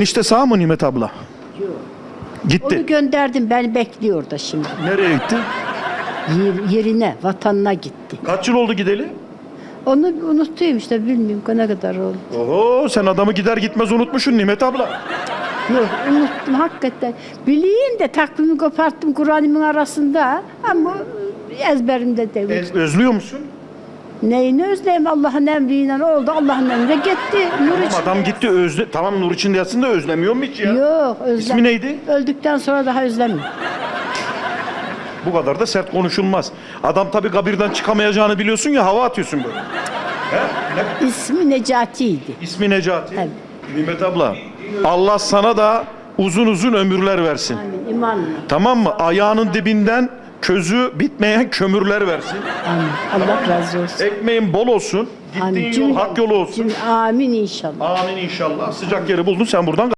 İşte sağ mı Nimet abla? Gitti. Onu gönderdim beni bekliyor da şimdi. Nereye gitti? Yer- yerine, vatanına gitti. Kaç yıl oldu gideli? Onu unuttum işte bilmiyorum ne kadar oldu. Oho sen adamı gider gitmez unutmuşsun Nimet abla. Yok unuttum hakikaten. Bileyim de takvimi koparttım Kur'an'ımın arasında ama ezberimde değil. Ez- özlüyor musun? Neyini özleyeyim Allah'ın emriyle oldu. Allah'ın emriyle gitti. Nur için. adam gitti özle. Tamam nur içinde yatsın da özlemiyor mu hiç ya? Yok özlem. İsmi neydi? Öldükten sonra daha özlemiyor. Bu kadar da sert konuşulmaz. Adam tabii kabirden çıkamayacağını biliyorsun ya hava atıyorsun böyle. He? Ne? İsmi Necati'ydi. İsmi Necati. Evet. Nimet abla. Allah sana da uzun uzun ömürler versin. Amin. İmanla. Tamam mı? Ayağının dibinden közü bitmeyen kömürler versin. Amin. Allah razı olsun. Ekmeğin bol olsun. Gittiğin Amin. yol Cümle- hak yolu olsun. cümle- Amin inşallah. Amin inşallah. Sıcak yeri buldun sen buradan